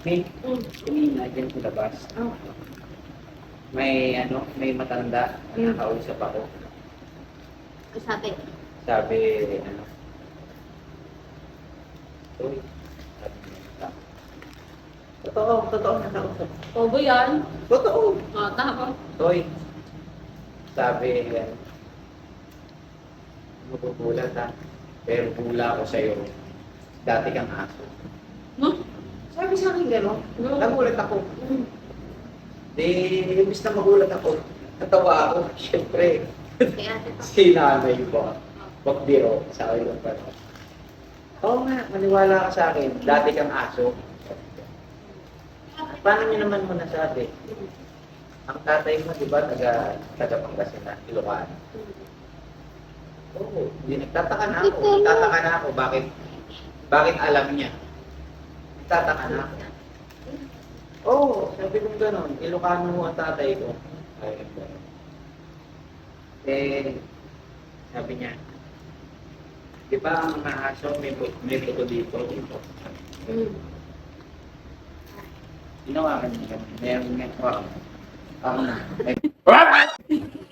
May, kanina dyan sa labas. Oh. May ano, may matanda na nakausap ako. Sabi. Sabi, ano, Uy, sabi niya, Totoo, totoo na nakausap. Obo yan. Totoo. Oh, tapos. Toy, sabi, ano, magugulat ha. Pero bula ako sa'yo. Dati kang aso. No? Sabi sa akin gano'n. No. Nagulat ako. Mm. Di, imbis na magulat ako, natawa ako. Pa. si nanay ko. Magbiro sa akin ng pano. Oo nga, maniwala ka sa akin. Dati kang aso. Paano niyo naman mo nasabi? Ang tatay mo, di ba, taga, taga Pangasinan, Ilocano. Oo, hindi nagtataka na ako. Nagtataka na ako, bakit, bakit alam niya? Nagtataka na ako. Oo, sabi ko gano'n, Ilocano mo ang tatay ko. Ay. Eh, sabi niya, di ba ang mga aso may, may buto dito, dito. Mm. Ginawa ka niya, meron nga, wow. Ang, may,